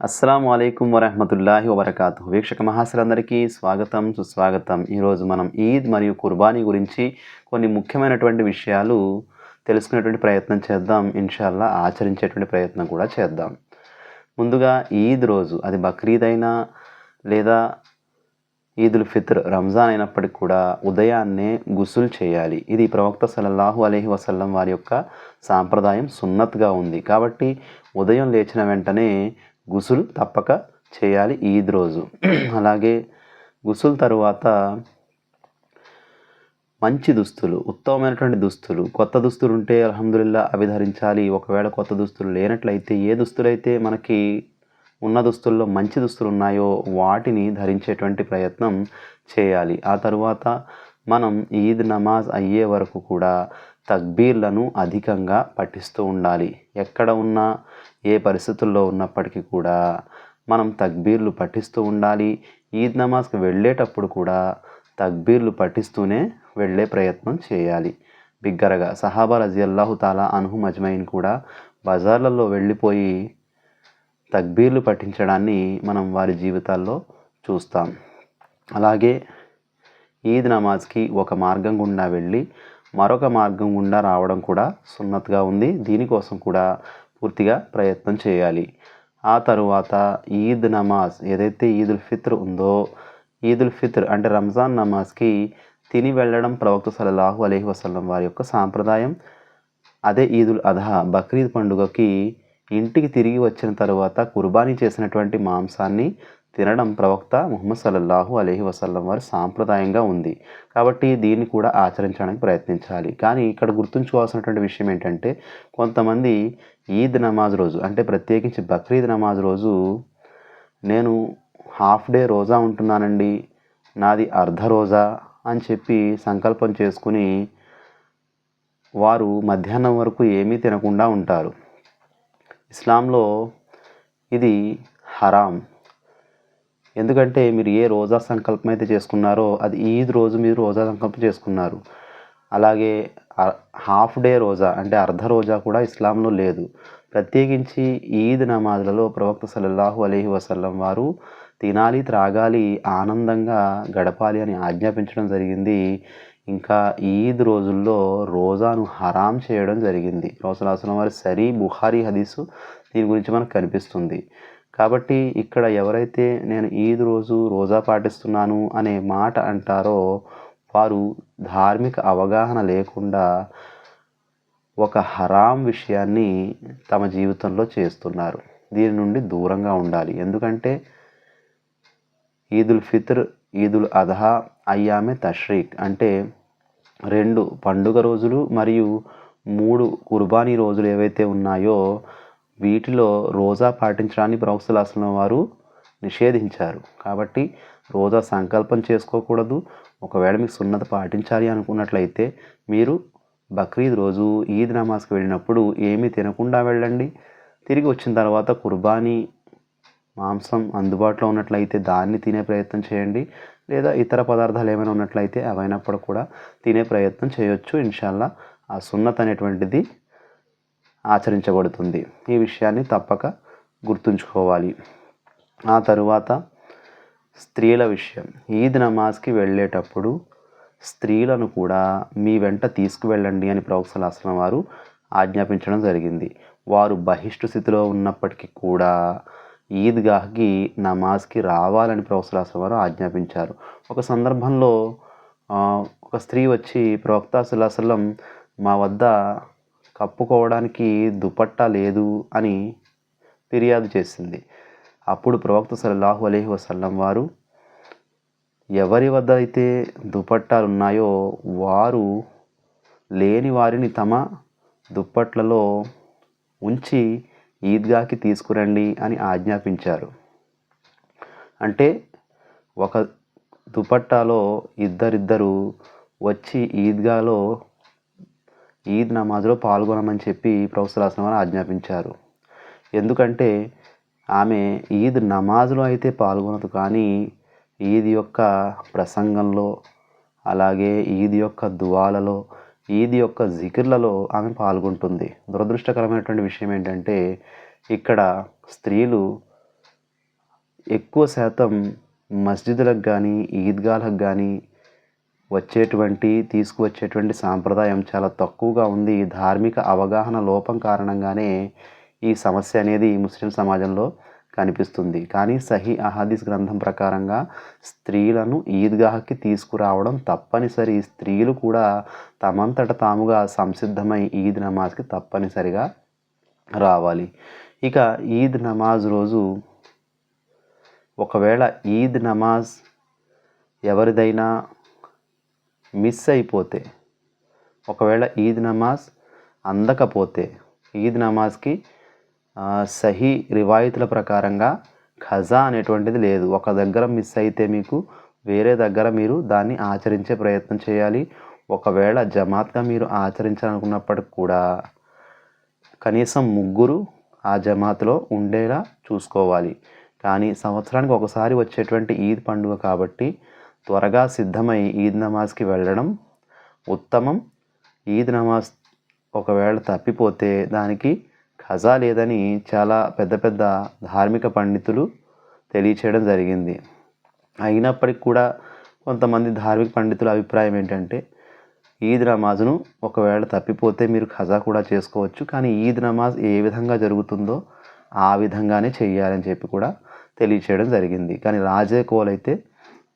అస్సలం అయికం వరహమతుల్లాహి వబర్కాతు వీక్షక మహాశలందరికీ స్వాగతం సుస్వాగతం. ఈరోజు మనం ఈద్ మరియు కుర్బానీ గురించి కొన్ని ముఖ్యమైనటువంటి విషయాలు తెలుసుకునేటువంటి ప్రయత్నం చేద్దాం. ఇన్షాల్లా ఆచరించేటువంటి ప్రయత్నం కూడా చేద్దాం. ముందుగా ఈద్ రోజు అది బక్రీద్ అయినా లేదా ఈదుల్ ఫిత్ర్ రంజాన్ అయినప్పటికీ కూడా ఉదయాన్నే గుసుల్ చేయాలి. ఇది ప్రవక్త సల్లల్లాహు అలైహి వసల్లం వారి యొక్క సాంప్రదాయం సున్నత్గా ఉంది. కాబట్టి ఉదయం లేచిన వెంటనే గుసుల్ తప్పక చేయాలి ఈద్ రోజు. అలాగే గుసుల్ తరువాత మంచి దుస్తులు ఉత్తమమైనటువంటి దుస్తులు కొత్త దుస్తులు ఉంటే అల్హమ్దుల్లా అవి ధరించాలి. ఒకవేళ కొత్త దుస్తులు లేనట్లయితే ఏ దుస్తులైతే మనకి ఉన్న దుస్తుల్లో మంచి దుస్తులు ఉన్నాయో వాటిని ధరించేటువంటి ప్రయత్నం చేయాలి. ఆ తరువాత మనం ఈద్ నమాజ్ అయ్యే వరకు కూడా తక్బీర్లను అధికంగా పఠిస్తూ ఉండాలి. ఎక్కడ ఉన్నా ఏ పరిస్థితుల్లో ఉన్నప్పటికీ కూడా మనం తక్బీర్లు పఠిస్తూ ఉండాలి. ఈద్ నమాజ్కి వెళ్ళేటప్పుడు కూడా తక్బీర్లు పఠిస్తూనే వెళ్ళే ప్రయత్నం చేయాలి. బిగ్గరగా సహాబా రజియల్లాహు తాలా అనుహు మజ్మైన్ కూడా బజార్లలో వెళ్ళిపోయి తక్బీర్లు పఠించడాన్ని మనం వారి జీవితాల్లో చూస్తాం. అలాగే ఈద్ నమాజ్కి ఒక మార్గం గుండా వెళ్ళి మరొక మార్గం గుండా రావడం కూడా సున్నత్గా ఉంది. దీనికోసం కూడా పూర్తిగా ప్రయత్నం చేయాలి. ఆ తరువాత ఈద్ నమాజ్ ఏదైతే ఈదుల్ ఫిత్ర్ ఉందో ఈదుల్ ఫిత్ర్ అంటే రంజాన్ నమాజ్కి తిని వెళ్ళడం ప్రవక్త సల్లల్లాహు అలహి వసలం వారి యొక్క సాంప్రదాయం. అదే ఈదుల్ అధా బక్రీద్ పండుగకి ఇంటికి తిరిగి వచ్చిన తర్వాత కుర్బానీ చేసినటువంటి మాంసాన్ని తినడం ప్రవక్త ముహమ్మద్ సల్లల్లాహు అలీహి వసల్లం వారి సాంప్రదాయంగా ఉంది. కాబట్టి దీన్ని కూడా ఆచరించడానికి ప్రయత్నించాలి. కానీ ఇక్కడ గుర్తుంచుకోవాల్సినటువంటి విషయం ఏంటంటే కొంతమంది ఈద్ నమాజ్ రోజు అంటే ప్రత్యేకించి బక్రీద్ నమాజ్ రోజు నేను హాఫ్ డే రోజా ఉంటున్నానండి నాది అర్ధ రోజా అని చెప్పి సంకల్పం చేసుకుని వారు మధ్యాహ్నం వరకు ఏమీ తినకుండా ఉంటారు. ఇస్లాంలో ఇది హరాం. ఎందుకంటే మీరు ఏ రోజా సంకల్పం అయితే చేసుకున్నారో అది ఈద్ రోజు మీరు రోజా సంకల్పం చేసుకున్నారు. అలాగే హాఫ్ డే రోజా అంటే అర్ధ రోజా కూడా ఇస్లాంలో లేదు. ప్రత్యేకించి ఈద్ నమాజ్లలో ప్రవక్త సల్లల్లాహు అలీహి వసల్లం వారు తినాలి త్రాగాలి ఆనందంగా గడపాలి అని ఆజ్ఞాపించడం జరిగింది. ఇంకా ఈద్ రోజుల్లో రోజాను హరాం చేయడం జరిగింది. రోజులాసనం వారి సరీ బుహారీ హదీసు దీని గురించి మనకు కనిపిస్తుంది. కాబట్టి ఇక్కడ ఎవరైతే నేను ఈద్ రోజు రోజా పాటిస్తున్నాను అనే మాట అంటారో వారు ధార్మిక అవగాహన లేకుండా ఒక హరాం విషయాన్ని తమ జీవితంలో చేస్తున్నారు. దీని నుండి దూరంగా ఉండాలి. ఎందుకంటే ఈదుల్ ఫిత్ర్ ఈదుల్ అధహా అయ్యామే తష్రీక్ అంటే రెండు పండుగ రోజులు మరియు మూడు కుర్బానీ రోజులు ఏవైతే ఉన్నాయో వీటిలో రోజా పాటించడాన్ని ప్రవక్తలాసనం వారు నిషేధించారు. కాబట్టి రోజా సంకల్పం చేసుకోకూడదు. ఒకవేళ మీకు సున్నత పాటించాలి అనుకున్నట్లయితే మీరు బక్రీద్ రోజు ఈద్ నమాజ్కి వెళ్ళినప్పుడు ఏమీ తినకుండా వెళ్ళండి. తిరిగి వచ్చిన తర్వాత కుర్బానీ మాంసం అందుబాటులో ఉన్నట్లయితే దాన్ని తినే ప్రయత్నం చేయండి. లేదా ఇతర పదార్థాలు ఏమైనా ఉన్నట్లయితే అవైనప్పుడు కూడా తినే ప్రయత్నం చేయొచ్చు. ఇన్షాల్లా ఆ సున్నత్ అనేటువంటిది ఆచరించబడుతుంది. ఈ విషయాన్ని తప్పక గుర్తుంచుకోవాలి. ఆ తరువాత స్త్రీల విషయం. ఈద్ నమాజ్కి వెళ్ళేటప్పుడు స్త్రీలను కూడా మీ వెంట తీసుకువెళ్ళండి అని ప్రవక్సలాసనం వారు ఆజ్ఞాపించడం జరిగింది. వారు బహిష్టు స్థితిలో ఉన్నప్పటికీ కూడా ఈద్గాహ్కి నమాజ్కి రావాలని ప్రవక్సలాసనం వారు ఆజ్ఞాపించారు. ఒక సందర్భంలో ఒక స్త్రీ వచ్చి ప్రవక్త సుల్లాసలం మా వద్ద కప్పుకోవడానికి దుపట్టా లేదు అని ఫిర్యాదు చేసింది. అప్పుడు ప్రవక్త సల్లాహు అలైహి వసల్లం వారు ఎవరి వద్ద అయితే దుపట్టాలు ఉన్నాయో వారు లేని వారిని తమ దుప్పట్లలో ఉంచి ఈద్గాకి తీసుకురండి అని ఆజ్ఞాపించారు. అంటే ఒక దుపట్టాలో ఇద్దరిద్దరు వచ్చి ఈద్గాలో ఈద్ నమాజ్లో పాల్గొనమని చెప్పి ప్రొఫెసర్ వారు ఆజ్ఞాపించారు. ఎందుకంటే ఆమె ఈద్ నమాజ్లో అయితే పాల్గొనదు కానీ ఈద్ యొక్క ప్రసంగంలో అలాగే ఈద్ యొక్క దువాలలో ఈద్ యొక్క జికిర్లలో ఆమె పాల్గొంటుంది. దురదృష్టకరమైనటువంటి విషయం ఏంటంటే ఇక్కడ స్త్రీలు ఎక్కువ శాతం మస్జిదులకు కానీ ఈద్గాలకు కానీ వచ్చేటువంటి తీసుకువచ్చేటువంటి సాంప్రదాయం చాలా తక్కువగా ఉంది. ధార్మిక అవగాహన లోపం కారణంగానే ఈ సమస్య అనేది ముస్లిం సమాజంలో కనిపిస్తుంది. కానీ సహీ అహాదీస్ గ్రంథం ప్రకారంగా స్త్రీలను ఈద్గాహకి తీసుకురావడం తప్పనిసరి. స్త్రీలు కూడా తమంతట తాముగా సంసిద్ధమై ఈద్ నమాజ్కి తప్పనిసరిగా రావాలి. ఇక ఈద్ నమాజ్ రోజు ఒకవేళ ఈద్ నమాజ్ ఎవరిదైనా మిస్ అయిపోతే ఒకవేళ ఈద్ నమాజ్ అందకపోతే ఈద్ నమాజ్కి సహీ రివాయితుల ప్రకారంగా ఖజా అనేటువంటిది లేదు. ఒక దగ్గర మిస్ అయితే మీకు వేరే దగ్గర మీరు దాన్ని ఆచరించే ప్రయత్నం చేయాలి. ఒకవేళ జమాత్గా మీరు ఆచరించాలనుకున్నప్పటికి కూడా కనీసం ముగ్గురు ఆ జమాత్లో ఉండేలా చూసుకోవాలి. కానీ సంవత్సరానికి ఒకసారి వచ్చేటువంటి ఈద్ పండుగ కాబట్టి త్వరగా సిద్ధమై ఈద్ నమాజ్కి వెళ్ళడం ఉత్తమం. ఈద్ నమాజ్ ఒకవేళ తప్పిపోతే దానికి ఖజా లేదని చాలా పెద్ద పెద్ద ధార్మిక పండితులు తెలియచేయడం జరిగింది. అయినప్పటికి కూడా కొంతమంది ధార్మిక పండితుల అభిప్రాయం ఏంటంటే ఈద్ నమాజ్ను ఒకవేళ తప్పిపోతే మీరు ఖజా కూడా చేసుకోవచ్చు కానీ ఈద్ నమాజ్ ఏ విధంగా జరుగుతుందో ఆ విధంగానే చేయాలని చెప్పి కూడా తెలియచేయడం జరిగింది. కానీ రాజే కోల్ అయితే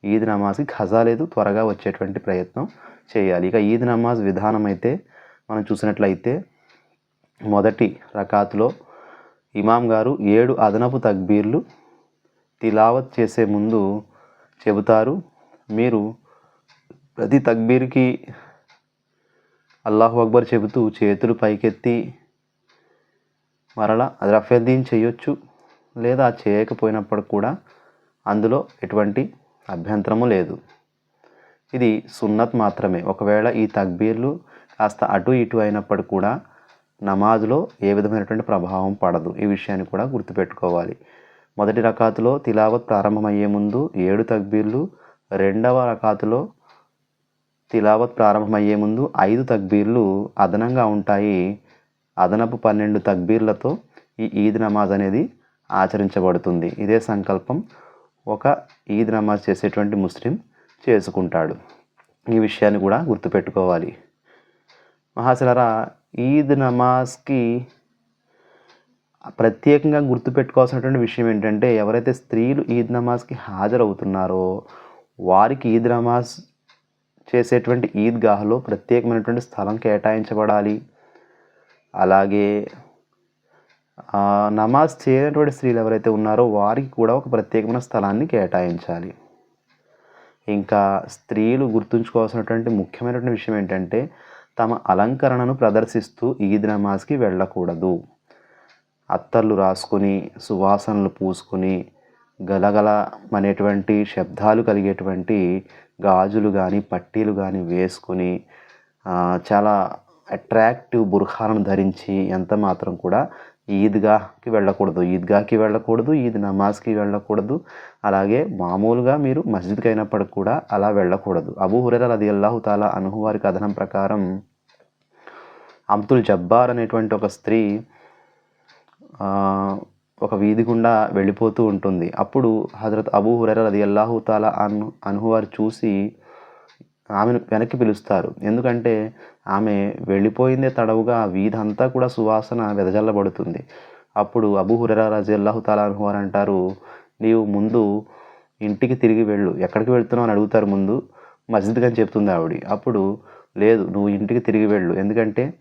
ఈద్ నమాజ్కి ఖజా లేదు త్వరగా వచ్చేటువంటి ప్రయత్నం చేయాలి. ఇక ఈద్ నమాజ్ విధానం అయితే మనం చూసినట్లయితే మొదటి రకాతులో ఇమాం గారు ఏడు అదనపు తక్బీర్లు తిలావత్ చేసే ముందు చెబుతారు. మీరు ప్రతి తక్బీర్కి అల్లాహు అక్బర్ చెబుతూ చేతులు పైకెత్తి మరలా అది రఫెద్దీన్ చేయొచ్చు లేదా చేయకపోయినప్పుడు కూడా అందులో ఎటువంటి అభ్యంతరము లేదు. ఇది సున్నత్ మాత్రమే. ఒకవేళ ఈ తక్బీర్లు కాస్త అటు ఇటు అయినప్పుడు కూడా నమాజ్లో ఏ విధమైనటువంటి ప్రభావం పడదు. ఈ విషయాన్ని కూడా గుర్తుపెట్టుకోవాలి. మొదటి రకాతులో తిలావత్ ప్రారంభమయ్యే ముందు ఏడు తక్బీర్లు రెండవ రకాతులో తిలావత్ ప్రారంభమయ్యే ముందు ఐదు తక్బీర్లు అదనంగా ఉంటాయి. అదనపు పన్నెండు తక్బీర్లతో ఈ ఈద్ నమాజ్ అనేది ఆచరించబడుతుంది. ఇదే సంకల్పం ఒక ఈద్ నమాజ్ చేసేటువంటి ముస్లిం చేసుకుంటాడు. ఈ విషయాన్ని కూడా గుర్తుపెట్టుకోవాలి. మహాశలరా ఈద్ నమాజ్కి ప్రత్యేకంగా గుర్తుపెట్టుకోవాల్సినటువంటి విషయం ఏంటంటే ఎవరైతే స్త్రీలు ఈద్ నమాజ్కి హాజరవుతున్నారో వారికి ఈద్ నమాజ్ చేసేటువంటి ఈద్గాహ్లో ప్రత్యేకమైనటువంటి స్థలం కేటాయించబడాలి. అలాగే నమాజ్ చేయనటువంటి స్త్రీలు ఎవరైతే ఉన్నారో వారికి కూడా ఒక ప్రత్యేకమైన స్థలాన్ని కేటాయించాలి. ఇంకా స్త్రీలు గుర్తుంచుకోవాల్సినటువంటి ముఖ్యమైనటువంటి విషయం ఏంటంటే తమ అలంకరణను ప్రదర్శిస్తూ ఈద్ నమాజ్కి వెళ్ళకూడదు. అత్తర్లు రాసుకొని సువాసనలు పూసుకుని గలగల అనేటువంటి శబ్దాలు కలిగేటువంటి గాజులు కానీ పట్టీలు కానీ వేసుకొని చాలా అట్రాక్టివ్ బుర్ఖాలను ధరించి ఎంత మాత్రం కూడా ఈద్గాకి వెళ్ళకూడదు ఈద్గాకి వెళ్ళకూడదు ఈద్ నమాజ్కి వెళ్ళకూడదు. అలాగే మామూలుగా మీరు మస్జిద్కి అయినప్పటికి కూడా అలా వెళ్ళకూడదు. అబూ హురేర అది అల్లాహు తాలా అనుహు వారి కథనం ప్రకారం అబ్దుల్ జబ్బార్ అనేటువంటి ఒక స్త్రీ ఒక వీధి గుండా వెళ్ళిపోతూ ఉంటుంది. అప్పుడు హజరత్ అబూ హురేర అది అల్లాహు తాలా అను అనుహువారు చూసి ఆమెను వెనక్కి పిలుస్తారు. ఎందుకంటే ఆమె వెళ్ళిపోయిందే తడవుగా వీధంతా కూడా సువాసన వెదజల్లబడుతుంది. అప్పుడు అబు హురెరా రజీ తాలాహు అని అంటారు నీవు ముందు ఇంటికి తిరిగి వెళ్ళు. ఎక్కడికి వెళ్తున్నావు? అని అడుగుతారు ముందు. మస్జిద్కి అని చెప్తుంది ఆవిడ. అప్పుడు లేదు నువ్వు ఇంటికి తిరిగి వెళ్ళు. ఎందుకంటే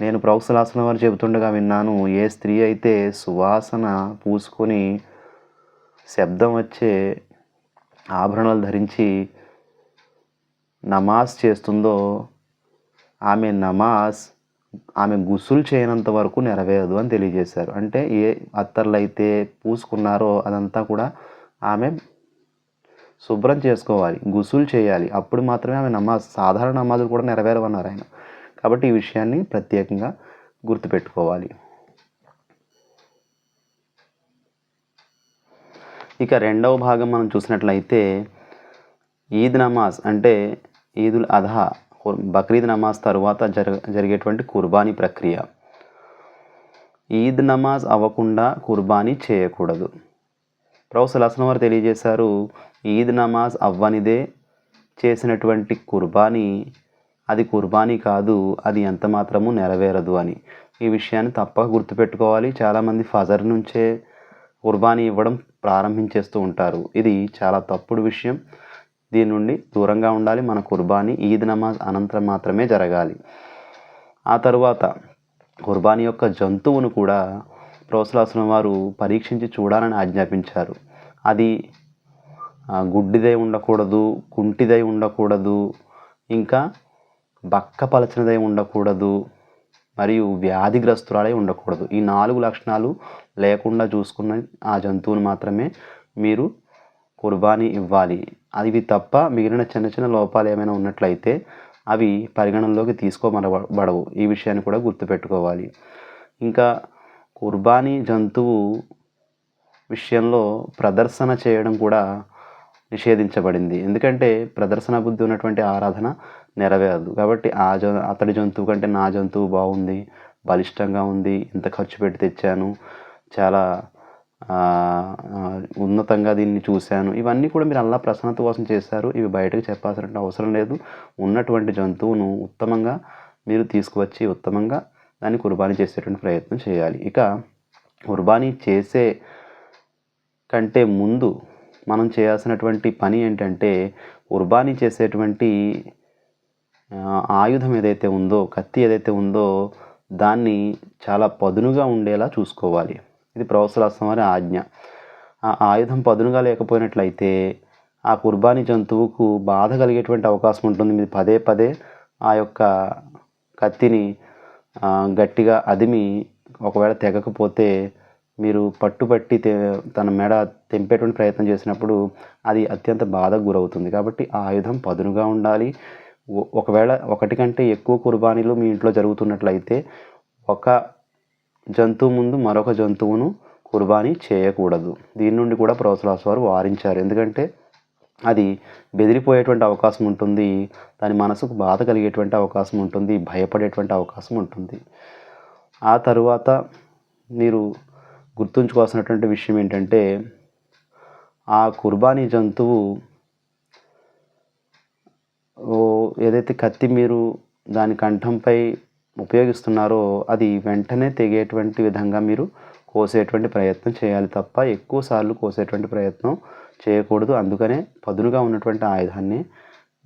నేను ప్రౌసలాసన వారు చెబుతుండగా విన్నాను ఏ స్త్రీ అయితే సువాసన పూసుకొని శబ్దం వచ్చే ఆభరణాలు ధరించి నమాజ్ చేస్తుందో ఆమె నమాజ్ ఆమె గుసులు చేయనంత వరకు నెరవేరదు అని తెలియజేశారు. అంటే ఏ అత్తర్లు అయితే పూసుకున్నారో అదంతా కూడా ఆమె శుభ్రం చేసుకోవాలి గుసులు చేయాలి. అప్పుడు మాత్రమే ఆమె నమాజ్ సాధారణ నమాజులు కూడా నెరవేరవన్నారు ఆయన. కాబట్టి ఈ విషయాన్ని ప్రత్యేకంగా గుర్తుపెట్టుకోవాలి. ఇక రెండవ భాగం మనం చూసినట్లయితే ఈద్ నమాజ్ అంటే ఈదుల్ అధా బక్రీద్ నమాజ్ తరువాత జర జరిగేటువంటి కుర్బానీ ప్రక్రియ. ఈద్ నమాజ్ అవ్వకుండా కుర్బానీ చేయకూడదు. ప్రొఫెసర్ అసలం వారు తెలియజేశారు ఈద్ నమాజ్ అవ్వనిదే చేసినటువంటి కుర్బానీ అది కుర్బానీ కాదు అది ఎంత మాత్రము నెరవేరదు అని. ఈ విషయాన్ని తప్పక గుర్తుపెట్టుకోవాలి. చాలామంది ఫజర్ నుంచే కుర్బానీ ఇవ్వడం ప్రారంభించేస్తూ ఉంటారు. ఇది చాలా తప్పుడు విషయం. దీని నుండి దూరంగా ఉండాలి. మన కుర్బానీ ఈద్ నమాజ్ అనంతరం మాత్రమే జరగాలి. ఆ తరువాత కుర్బానీ యొక్క జంతువును కూడా ప్రోత్సలాసనం వారు పరీక్షించి చూడాలని ఆజ్ఞాపించారు. అది గుడ్డిదై ఉండకూడదు కుంటిదై ఉండకూడదు ఇంకా బక్కపలచినదై ఉండకూడదు మరియు వ్యాధిగ్రస్తురాలై ఉండకూడదు. ఈ నాలుగు లక్షణాలు లేకుండా చూసుకున్న ఆ జంతువును మాత్రమే మీరు కుర్బానీ ఇవ్వాలి. అవి తప్ప మిగిలిన చిన్న చిన్న లోపాలు ఏమైనా ఉన్నట్లయితే అవి పరిగణనలోకి తీసుకోమనబడవు. ఈ విషయాన్ని కూడా గుర్తుపెట్టుకోవాలి. ఇంకా కుర్బానీ జంతువు విషయంలో ప్రదర్శన చేయడం కూడా నిషేధించబడింది. ఎందుకంటే ప్రదర్శన బుద్ధి ఉన్నటువంటి ఆరాధన నెరవేరదు. కాబట్టి ఆ జ అతడి జంతువు కంటే నా జంతువు బాగుంది బలిష్టంగా ఉంది ఇంత ఖర్చు పెట్టి తెచ్చాను చాలా ఉన్నతంగా దీన్ని చూశాను. ఇవన్నీ కూడా మీరు అల్లా ప్రసన్నత కోసం చేశారు. ఇవి బయటకు చెప్పాల్సిన అవసరం లేదు. ఉన్నటువంటి జంతువును ఉత్తమంగా మీరు తీసుకువచ్చి ఉత్తమంగా దాన్ని కుర్బానీ చేసేటువంటి ప్రయత్నం చేయాలి. ఇక కుర్బానీ చేసే కంటే ముందు మనం చేయాల్సినటువంటి పని ఏంటంటే కుర్బానీ చేసేటువంటి ఆయుధం ఏదైతే ఉందో కత్తి ఏదైతే ఉందో దాన్ని చాలా పదునుగా ఉండేలా చూసుకోవాలి. ఇది ప్రవసరాసం వారి ఆజ్ఞ. ఆ ఆయుధం పదునుగా లేకపోయినట్లయితే ఆ కుర్బానీ జంతువుకు బాధ కలిగేటువంటి అవకాశం ఉంటుంది. మీరు పదే పదే ఆ యొక్క కత్తిని గట్టిగా అదిమి ఒకవేళ తెగకపోతే మీరు పట్టుబట్టి తన మెడ తెంపేటువంటి ప్రయత్నం చేసినప్పుడు అది అత్యంత బాధకు గురవుతుంది. కాబట్టి ఆ ఆయుధం పదునుగా ఉండాలి. ఒకవేళ ఒకటి కంటే ఎక్కువ కుర్బానీలు మీ ఇంట్లో జరుగుతున్నట్లయితే ఒక జంతువు ముందు మరొక జంతువును కుర్బానీ చేయకూడదు. దీని నుండి కూడా ప్రోత్సలాస్ వారు వారించారు. ఎందుకంటే అది బెదిరిపోయేటువంటి అవకాశం ఉంటుంది. దాని మనసుకు బాధ కలిగేటువంటి అవకాశం ఉంటుంది. భయపడేటువంటి అవకాశం ఉంటుంది. ఆ తరువాత మీరు గుర్తుంచుకోవాల్సినటువంటి విషయం ఏంటంటే ఆ కుర్బానీ జంతువు ఓ ఏదైతే కత్తి మీరు దాని కంఠంపై ఉపయోగిస్తున్నారో అది వెంటనే తెగేటువంటి విధంగా మీరు కోసేటువంటి ప్రయత్నం చేయాలి తప్ప ఎక్కువ సార్లు కోసేటువంటి ప్రయత్నం చేయకూడదు. అందుకనే పదునుగా ఉన్నటువంటి ఆయుధాన్ని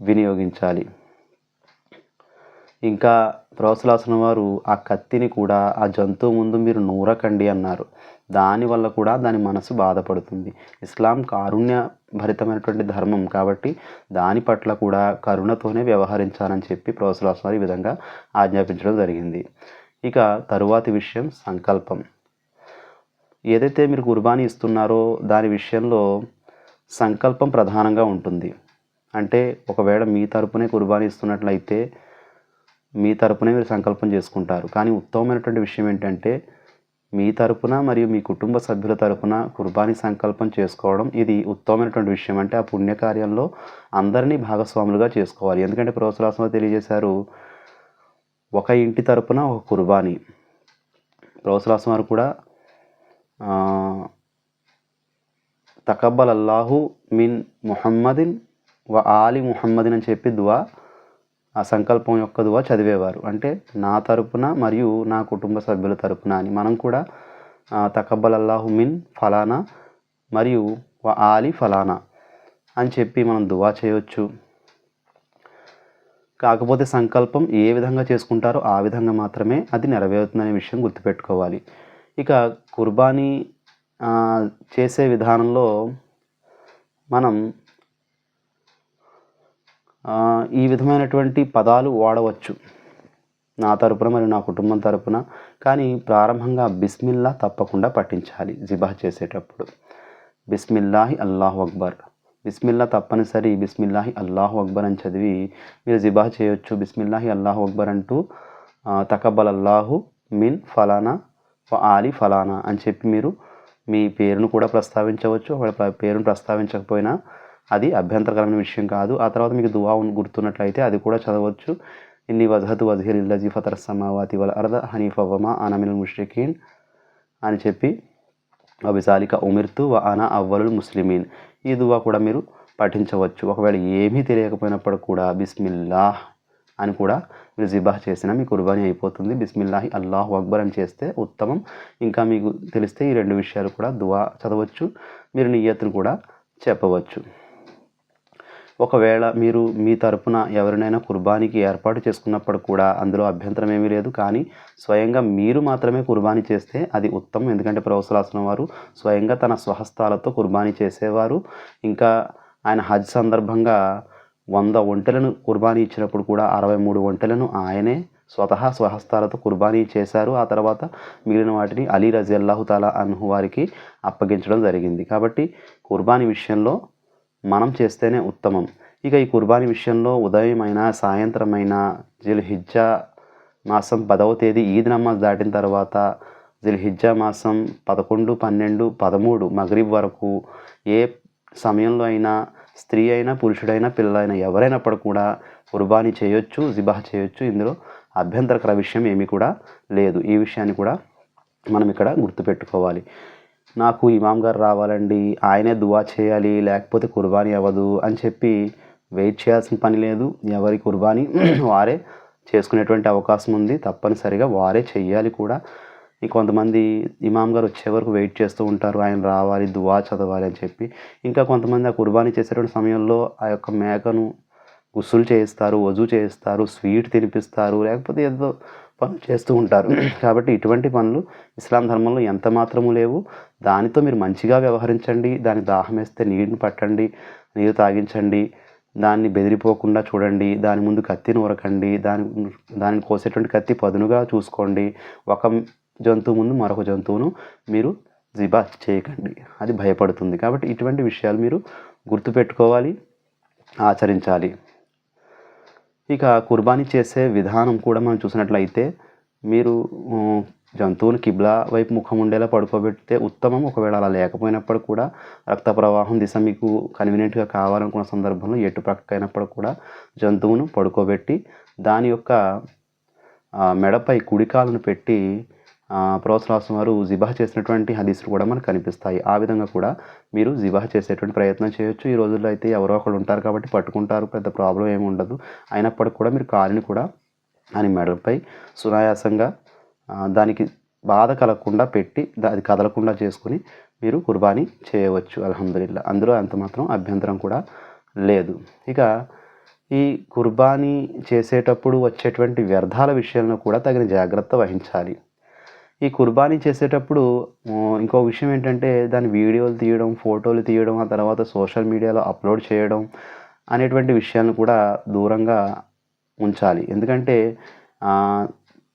వినియోగించాలి. ఇంకా ప్రవసలాసన వారు ఆ కత్తిని కూడా ఆ జంతువు ముందు మీరు నూరకండి అన్నారు. దానివల్ల కూడా దాని మనసు బాధపడుతుంది. ఇస్లాం కారుణ్య భరితమైనటువంటి ధర్మం కాబట్టి దాని పట్ల కూడా కరుణతోనే వ్యవహరించాలని చెప్పి ప్రొఫెసర్ ఈ విధంగా ఆజ్ఞాపించడం జరిగింది. ఇక తరువాతి విషయం సంకల్పం. ఏదైతే మీరు కుర్బానీ ఇస్తున్నారో దాని విషయంలో సంకల్పం ప్రధానంగా ఉంటుంది. అంటే ఒకవేళ మీ తరపునే కుర్బానీ ఇస్తున్నట్లయితే మీ తరపునే మీరు సంకల్పం చేసుకుంటారు. కానీ ఉత్తమమైనటువంటి విషయం ఏంటంటే మీ తరపున మరియు మీ కుటుంబ సభ్యుల తరపున కుర్బానీ సంకల్పం చేసుకోవడం ఇది ఉత్తమమైనటువంటి విషయం. అంటే ఆ పుణ్యకార్యంలో అందరినీ భాగస్వాములుగా చేసుకోవాలి. ఎందుకంటే ప్రోత్సాహంలో తెలియజేశారు ఒక ఇంటి తరపున ఒక కుర్బానీ. ప్రోత్సాహం వారు కూడా తకబ్బల్ అల్లాహు మిన్ ముహమ్మదిన్ వ ఆలి ముహమ్మదిన్ అని చెప్పి దువా ఆ సంకల్పం యొక్క దువా చదివేవారు. అంటే నా తరపున మరియు నా కుటుంబ సభ్యుల తరపున అని. మనం కూడా తకబ్బల్ అల్లాహు మిన్ ఫలానా మరియు ఆలి ఫలానా అని చెప్పి మనం దువా చేయొచ్చు. కాకపోతే సంకల్పం ఏ విధంగా చేసుకుంటారో ఆ విధంగా మాత్రమే అది నెరవేరుతుందనే విషయం గుర్తుపెట్టుకోవాలి. ఇక కుర్బానీ చేసే విధానంలో మనం ఈ విధమైనటువంటి పదాలు వాడవచ్చు. నా తరపున మరియు నా కుటుంబం తరపున. కానీ ప్రారంభంగా బిస్మిల్లా తప్పకుండా పఠించాలి జిబా చేసేటప్పుడు. బిస్మిల్లాహి అల్లాహు అక్బర్. బిస్మిల్లా తప్పనిసరి బిస్మిల్లాహి అల్లాహు అక్బర్ అని చదివి మీరు జిబా చేయొచ్చు. బిస్మిల్లాహి అల్లాహు అక్బర్ అంటూ తకబల్ అల్లాహు మిన్ ఫలానా ఆలి ఫలానా అని చెప్పి మీరు మీ పేరును కూడా ప్రస్తావించవచ్చు. ఒకవేళ పేరును ప్రస్తావించకపోయినా అది అభ్యంతరకరమైన విషయం కాదు. ఆ తర్వాత మీకు దువా గుర్తున్నట్లయితే అది కూడా చదవచ్చు. ఇన్ని వజహతు వజహిర్ ఇల్లజీ ఫతర్ సమావాతి వల్ అర్ద హనీఫ్ వమా అనమిల్ ముష్రికీన్ అని చెప్పి అబిసాలిక ఉమిర్తు వ అనా అవ్వలుల్ ముస్లిమీన్. ఈ దువా కూడా మీరు పఠించవచ్చు. ఒకవేళ ఏమీ తెలియకపోయినప్పుడు కూడా బిస్మిల్లాహ్ అని కూడా మీరు జిబాహ్ చేసినా మీ కుర్బానీ అయిపోతుంది. బిస్మిల్లాహి అల్లాహ్ అక్బర్ అని చేస్తే ఉత్తమం. ఇంకా మీకు తెలిస్తే ఈ రెండు విషయాలు కూడా దువా చదవచ్చు. మీరు నియ్యత్తును కూడా చెప్పవచ్చు. ఒకవేళ మీరు మీ తరపున ఎవరినైనా కుర్బానీకి ఏర్పాటు చేసుకున్నప్పుడు కూడా అందులో అభ్యంతరం ఏమీ లేదు. కానీ స్వయంగా మీరు మాత్రమే కుర్బానీ చేస్తే అది ఉత్తమం. ఎందుకంటే ప్రవసలాసన వారు స్వయంగా తన స్వహస్తాలతో కుర్బానీ చేసేవారు. ఇంకా ఆయన హజ్ సందర్భంగా వంద ఒంటెలను కుర్బానీ ఇచ్చినప్పుడు కూడా అరవై మూడు ఒంటెలను ఆయనే స్వతహా స్వహస్తాలతో కుర్బానీ చేశారు. ఆ తర్వాత మిగిలిన వాటిని అలీ రజియల్లాహు తాలా అన్హు వారికి అప్పగించడం జరిగింది. కాబట్టి కుర్బానీ విషయంలో మనం చేస్తేనే ఉత్తమం. ఇక ఈ కుర్బానీ విషయంలో ఉదయమైనా సాయంత్రమైనా జిల్హిజ్జా మాసం పదవ తేదీ ఈద్ నమాజ్ దాటిన తర్వాత జిల్హిజ్జా మాసం పదకొండు పన్నెండు పదమూడు మగరిబ్ వరకు ఏ సమయంలో అయినా స్త్రీ అయినా పురుషుడైనా పిల్లలైనా ఎవరైనప్పుడు కూడా కుర్బానీ చేయొచ్చు జిబాహ్ చేయొచ్చు. ఇందులో అభ్యంతరకర విషయం ఏమీ కూడా లేదు. ఈ విషయాన్ని కూడా మనం ఇక్కడ గుర్తుపెట్టుకోవాలి. నాకు ఇమాం గారు రావాలండి ఆయనే దువా చేయాలి లేకపోతే కుర్బానీ అవ్వదు అని చెప్పి వెయిట్ చేయాల్సిన పని లేదు. ఎవరి కుర్బానీ? వారే చేసుకునేటువంటి అవకాశం ఉంది. తప్పనిసరిగా వారే చెయ్యాలి కూడా. కొంతమంది ఇమాం గారు వచ్చే వరకు వెయిట్ చేస్తూ ఉంటారు. ఆయన రావాలి దువా చదవాలి అని చెప్పి. ఇంకా కొంతమంది ఆ కుర్బానీ చేసేటువంటి సమయంలో ఆ యొక్క మేకను గుసులు చేయిస్తారు వజూ చేయిస్తారు స్వీట్ తినిపిస్తారు లేకపోతే ఏదో పనులు చేస్తూ ఉంటారు. కాబట్టి ఇటువంటి పనులు ఇస్లాం ధర్మంలో ఎంత మాత్రము లేవు. దానితో మీరు మంచిగా వ్యవహరించండి. దానికి దాహం వేస్తే నీటిని పట్టండి నీరు తాగించండి దాన్ని బెదిరిపోకుండా చూడండి దాని ముందు కత్తిని ఉరకండి దాని దానిని కోసేటువంటి కత్తి పదునుగా చూసుకోండి. ఒక జంతువు ముందు మరొక జంతువును మీరు జిబా చేయకండి. అది భయపడుతుంది. కాబట్టి ఇటువంటి విషయాలు మీరు గుర్తుపెట్టుకోవాలి ఆచరించాలి. ఇక కుర్బానీ చేసే విధానం కూడా మనం చూసినట్లయితే మీరు ఉమ్, జంతువుని కిబ్లా వైపు ముఖం ఉండేలా పడుకోబెడితే ఉత్తమం. ఒకవేళ అలా లేకపోయినప్పుడు కూడా రక్త ప్రవాహం దిశ మీకు కన్వీనియంట్గా కావాలనుకున్న సందర్భంలో ఎటు ప్రక్కైనప్పుడు కూడా జంతువును పడుకోబెట్టి దాని యొక్క మెడపై కుడికాలను పెట్టి ప్రోత్సాహం వారు జిబాహ్ చేసినటువంటి హదీసులు కూడా మనకు కనిపిస్తాయి. ఆ విధంగా కూడా మీరు జిబా చేసేటువంటి ప్రయత్నం చేయొచ్చు. ఈ రోజుల్లో అయితే ఎవరో ఒకరు ఉంటారు కాబట్టి పట్టుకుంటారు. పెద్ద ప్రాబ్లం ఏమి ఉండదు. అయినప్పటికీ కూడా మీరు కాలిని కూడా అని మెడపై సునాయాసంగా దానికి బాధ కలగకుండా పెట్టి దా- అది కదలకుండా చేసుకుని మీరు కుర్బానీ చేయవచ్చు. అల్హమ్దులిల్లా. అందులో అంత మాత్రం అభ్యంతరం కూడా లేదు. ఇక ఈ కుర్బానీ చేసేటప్పుడు వచ్చేటువంటి వ్యర్థాల విషయంలో కూడా తగిన జాగ్రత్త వహించాలి. ఈ కుర్బానీ చేసేటప్పుడు ఇంకో విషయం ఏంటంటే దాని వీడియోలు తీయడం ఫోటోలు తీయడం ఆ తర్వాత సోషల్ మీడియాలో అప్లోడ్ చేయడం అనేటువంటి విషయాలను కూడా దూరంగా ఉంచాలి. ఎందుకంటే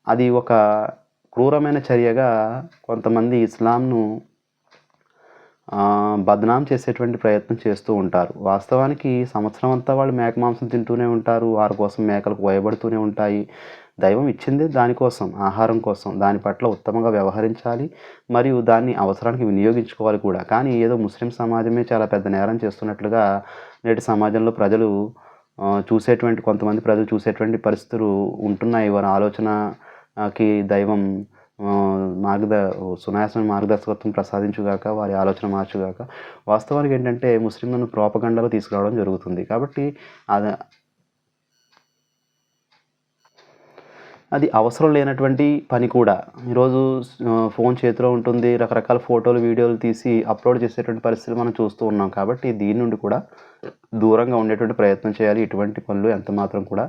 అది ఒక క్రూరమైన చర్యగా కొంతమంది ఇస్లాంను బద్నాం చేసేటువంటి ప్రయత్నం చేస్తూ ఉంటారు. వాస్తవానికి సంవత్సరం అంతా వాళ్ళు మేక మాంసం తింటూనే ఉంటారు వారి కోసం మేకలకు కోయబడుతూనే ఉంటాయి. దైవం ఇచ్చింది దానికోసం ఆహారం కోసం. దాని పట్ల ఉత్తమంగా వ్యవహరించాలి మరియు దాన్ని అవసరానికి వినియోగించుకోవాలి కూడా. కానీ ఏదో ముస్లిం సమాజమే చాలా పెద్ద నేరం చేస్తున్నట్లుగా నేటి సమాజంలో ప్రజలు చూసేటువంటి కొంతమంది ప్రజలు చూసేటువంటి పరిస్థితులు ఉంటున్నాయి. వారి ఆలోచనకి దైవం మార్గద సునాయాసమైన మార్గదర్శకత్వం ప్రసాదించుగాక వారి ఆలోచన మార్చుగాక వాస్తవానికి ఏంటంటే ముస్లింలను ప్రోపగండలో తీసుకురావడం జరుగుతుంది. కాబట్టి అది అవసరం లేనటువంటి పని కూడా. ఈరోజు ఫోన్ చేతిలో ఉంటుంది రకరకాల ఫోటోలు వీడియోలు తీసి అప్లోడ్ చేసేటువంటి పరిస్థితులు మనం చూస్తూ ఉన్నాం కాబట్టి దీని నుండి కూడా దూరంగా ఉండేటువంటి ప్రయత్నం చేయాలి. ఇటువంటి పనులు ఎంత మాత్రం కూడా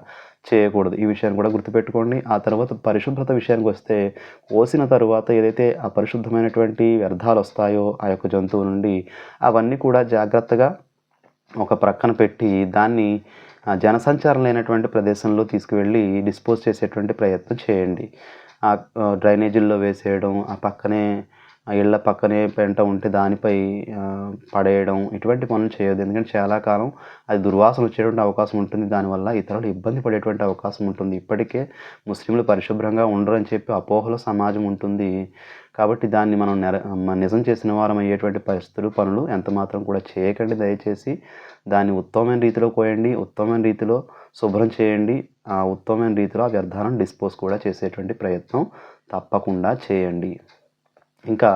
చేయకూడదు. ఈ విషయాన్ని కూడా గుర్తుపెట్టుకోండి. ఆ తర్వాత పరిశుభ్రత విషయానికి వస్తే కోసిన తరువాత ఏదైతే అపరిశుద్ధమైనటువంటి వ్యర్థాలు వస్తాయో ఆ యొక్క జంతువు నుండి అవన్నీ కూడా జాగ్రత్తగా ఒక ప్రక్కన పెట్టి దాన్ని జనసంచారం లేనటువంటి ప్రదేశంలో తీసుకువెళ్ళి డిస్పోజ్ చేసేటువంటి ప్రయత్నం చేయండి. ఆ ఆ, డ్రైనేజీల్లో వేసేయడం ఆ పక్కనే ఆ ఇళ్ళ పక్కనే పెంట ఉంటే దానిపై పడేయడం ఇటువంటి పనులు చేయొద్దు. ఎందుకంటే చాలా కాలం అది దుర్వాసన వచ్చేటువంటి అవకాశం ఉంటుంది. దానివల్ల ఇతరులు ఇబ్బంది పడేటువంటి అవకాశం ఉంటుంది. ఇప్పటికే ముస్లింలు పరిశుభ్రంగా ఉండరని చెప్పి అపోహల సమాజం ఉంటుంది. కాబట్టి దాన్ని మనం నెర నిజం చేసిన వారం అయ్యేటువంటి పరిస్థితులు పనులు ఎంత మాత్రం కూడా చేయకండి. దయచేసి దాన్ని ఉత్తమమైన రీతిలో కోయండి. ఉత్తమమైన రీతిలో శుభ్రం చేయండి. ఆ ఉత్తమమైన రీతిలో ఆ వ్యర్థాలను డిస్పోజ్ కూడా చేసేటువంటి ప్రయత్నం తప్పకుండా చేయండి. ఇంకా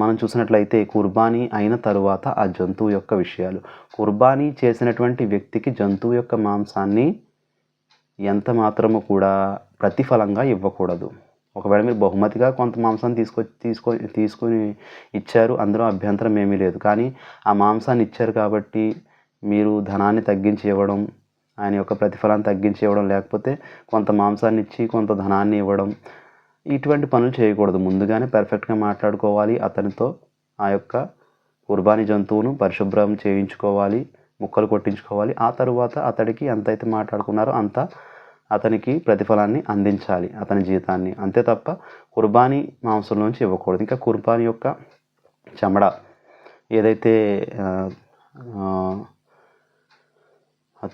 మనం చూసినట్లయితే కుర్బానీ అయిన తరువాత ఆ జంతువు యొక్క విషయాలు. కుర్బానీ చేసినటువంటి వ్యక్తికి జంతువు యొక్క మాంసాన్ని ఎంత మాత్రము కూడా ప్రతిఫలంగా ఇవ్వకూడదు. ఒకవేళ మీరు బహుమతిగా కొంత మాంసాన్ని తీసుకొ తీసుకో తీసుకొని ఇచ్చారు అందులో అభ్యంతరం ఏమీ లేదు. కానీ ఆ మాంసాన్ని ఇచ్చారు కాబట్టి మీరు ధనాన్ని తగ్గించి ఇవ్వడం ఆయన యొక్క ప్రతిఫలాన్ని తగ్గించి ఇవ్వడం లేకపోతే కొంత మాంసాన్ని ఇచ్చి కొంత ధనాన్ని ఇవ్వడం ఇటువంటి పనులు చేయకూడదు. ముందుగానే పర్ఫెక్ట్గా మాట్లాడుకోవాలి. అతనితో ఆ యొక్క కుర్బానీ జంతువును పరిశుభ్రం చేయించుకోవాలి ముక్కలు కొట్టించుకోవాలి. ఆ తరువాత అతడికి ఎంతైతే మాట్లాడుకున్నారో అంత అతనికి ప్రతిఫలాన్ని అందించాలి అతని జీతాన్ని అంతే తప్ప కుర్బానీ మాంసంలోంచి ఇవ్వకూడదు. ఇంకా కుర్బానీ యొక్క చెమడ ఏదైతే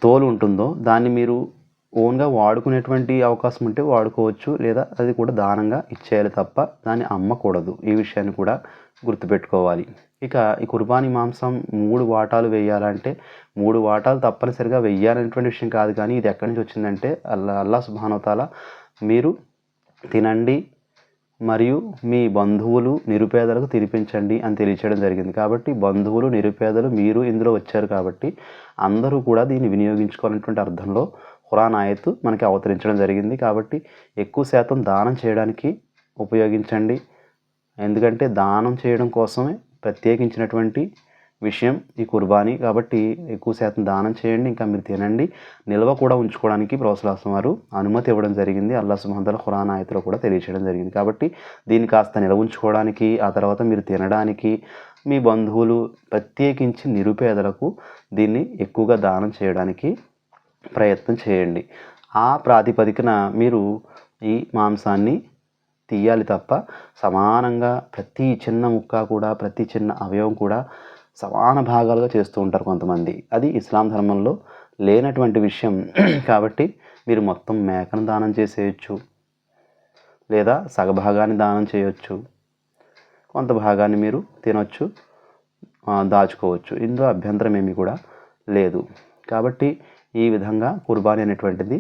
తోలు ఉంటుందో దాన్ని మీరు ఓన్గా వాడుకునేటువంటి అవకాశం ఉంటే వాడుకోవచ్చు లేదా అది కూడా దానంగా ఇచ్చేయాలి తప్ప దాన్ని అమ్మకూడదు. ఈ విషయాన్ని కూడా గుర్తుపెట్టుకోవాలి. ఇక ఈ కుర్బానీ మాంసం మూడు వాటాలు వేయాలంటే మూడు వాటాలు తప్పనిసరిగా వెయ్యాలనేటువంటి విషయం కాదు కానీ ఇది ఎక్కడి నుంచి వచ్చిందంటే అల్లా అల్లా సుభానోతాల మీరు తినండి మరియు మీ బంధువులు నిరుపేదలకు తినిపించండి అని తెలియచేయడం జరిగింది. కాబట్టి బంధువులు నిరుపేదలు మీరు ఇందులో వచ్చారు కాబట్టి అందరూ కూడా దీన్ని వినియోగించుకోవాలనేటువంటి అర్థంలో ఖురాన్ ఆయత్తు మనకి అవతరించడం జరిగింది. కాబట్టి ఎక్కువ శాతం దానం చేయడానికి ఉపయోగించండి. ఎందుకంటే దానం చేయడం కోసమే ప్రత్యేకించినటువంటి విషయం ఈ కుర్బానీ. కాబట్టి ఎక్కువ శాతం దానం చేయండి ఇంకా మీరు తినండి. నిల్వ కూడా ఉంచుకోవడానికి ప్రోత్సాహం వారు అనుమతి ఇవ్వడం జరిగింది. అల్లా సుమంతల ఖురాన్ ఆయతలో కూడా తెలియచేయడం జరిగింది. కాబట్టి దీన్ని కాస్త నిల్వ ఉంచుకోవడానికి ఆ తర్వాత మీరు తినడానికి మీ బంధువులు ప్రత్యేకించి నిరుపేదలకు దీన్ని ఎక్కువగా దానం చేయడానికి ప్రయత్నం చేయండి. ఆ ప్రాతిపదికన మీరు ఈ మాంసాన్ని తీయాలి తప్ప సమానంగా ప్రతి చిన్న ముక్క కూడా ప్రతి చిన్న అవయవం కూడా సమాన భాగాలుగా చేస్తూ ఉంటారు కొంతమంది. అది ఇస్లాం ధర్మంలో లేనటువంటి విషయం. కాబట్టి మీరు మొత్తం మేకను దానం చేసేయచ్చు. లేదా సగభాగాన్ని దానం చేయొచ్చు. కొంత భాగాన్ని మీరు తినొచ్చు దాచుకోవచ్చు. ఇందులో అభ్యంతరం ఏమీ కూడా లేదు. కాబట్టి ఈ విధంగా కుర్బానీ అనేటువంటిది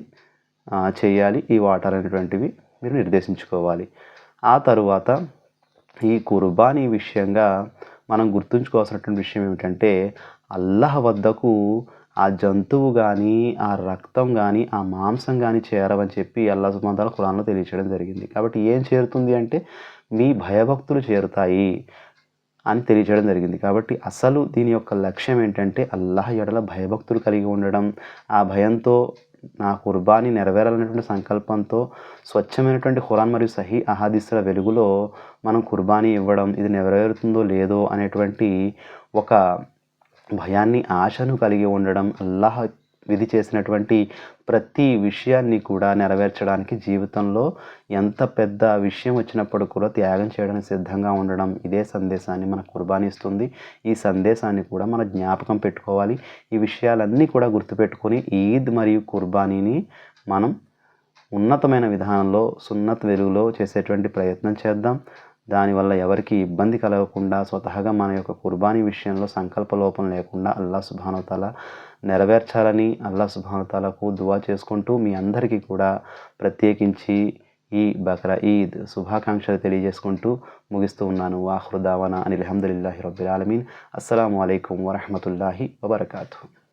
చేయాలి. ఈ వాటర్ అనేటువంటివి మీరు నిర్దేశించుకోవాలి. ఆ తరువాత ఈ కుర్బానీ విషయంగా మనం గుర్తుంచుకోవాల్సినటువంటి విషయం ఏమిటంటే అల్లహ వద్దకు ఆ జంతువు కానీ ఆ రక్తం కానీ ఆ మాంసం కానీ చేరవని చెప్పి అల్లా సుమంతాల కురాన్లో తెలియచేయడం జరిగింది. కాబట్టి ఏం చేరుతుంది అంటే మీ భయభక్తులు చేరుతాయి. అని తెలియజేయడం జరిగింది. కాబట్టి అసలు దీని యొక్క లక్ష్యం ఏంటంటే అల్లాహ్ ఎడల భయభక్తులు కలిగి ఉండడం. ఆ భయంతో నా కుర్బానీ నెరవేరాలనేటువంటి సంకల్పంతో స్వచ్ఛమైనటువంటి ఖురాన్ మరియు సహీ అహాదిస్తుల వెలుగులో మనం కుర్బానీ ఇవ్వడం ఇది నెరవేరుతుందో లేదో అనేటువంటి ఒక భయాన్ని ఆశను కలిగి ఉండడం అల్లాహ్ విధి చేసినటువంటి ప్రతి విషయాన్ని కూడా నెరవేర్చడానికి జీవితంలో ఎంత పెద్ద విషయం వచ్చినప్పుడు కూడా త్యాగం చేయడానికి సిద్ధంగా ఉండడం ఇదే సందేశాన్ని మనకు కుర్బానిస్తుంది. ఈ సందేశాన్ని కూడా మన జ్ఞాపకం పెట్టుకోవాలి. ఈ విషయాలన్నీ కూడా గుర్తుపెట్టుకొని ఈద్ మరియు కుర్బానీని మనం ఉన్నతమైన విధానంలో సున్నత వెలుగులో చేసేటువంటి ప్రయత్నం చేద్దాం. దానివల్ల ఎవరికి ఇబ్బంది కలగకుండా స్వతహాగా మన యొక్క కుర్బానీ విషయంలో సంకల్ప లోపం లేకుండా అల్లా సుభానవతల నెరవేర్చాలని అల్లా సుభానతాలకు దువా చేసుకుంటూ మీ అందరికీ కూడా ప్రత్యేకించి ఈ బక్రా ఈద్ శుభాకాంక్షలు తెలియజేసుకుంటూ ముగిస్తూ ఉన్నాను. వాహృదావన అని అలహమ్దుల్లాహి రబ్బిల్ ఆలమీన్. అస్సలం అయికం వరహమతుల్లాహి వబర్కాతు.